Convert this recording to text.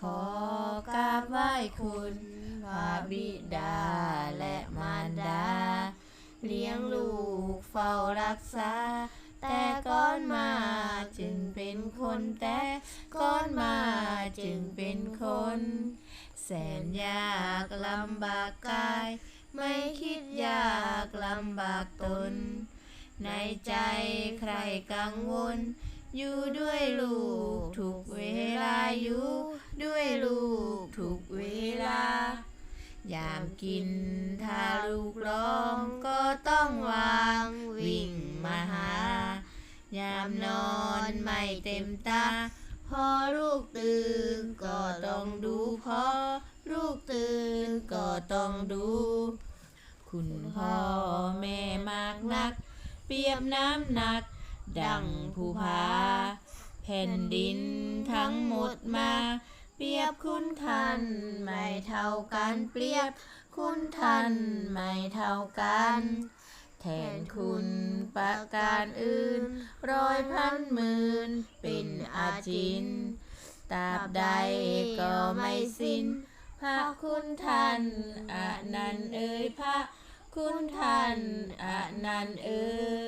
ขอกราบไหว้คุณพระบิดาและมารดา เลี้ยงลูกเฝ้ารักษา แต่ก่อนมาจึงเป็นคนแต่ก่อนมาจึงเป็นคน แสนยากลำบากกาย ไม่คิดยากลำบากตน ในใจใครกังวล อยู่ด้วยลูกทุกเวลาอยู่ ทุกเวลา ยามกินถ้าลูกร้องก็ต้องวางวิ่งมาหา ยามนอนไม่เต็มตา พอลูกตื่นก็ต้องดูพอลูกตื่นก็ต้องดู คุณพ่อแม่มากนัก เปรียบน้ำหนัก ดังภูผาแผ่นดินทั้งหมดมา เปรียบคุณท่านไม่เท่ากันเปรียบคุณท่านไม่เท่ากัน แทนคุณประการอื่นร้อยพันหมื่นเป็นอาจินตราบใดก็ไม่สิ้น พระคุณท่านอนันต์เอ่ยพระคุณท่านอนันต์เอ่ย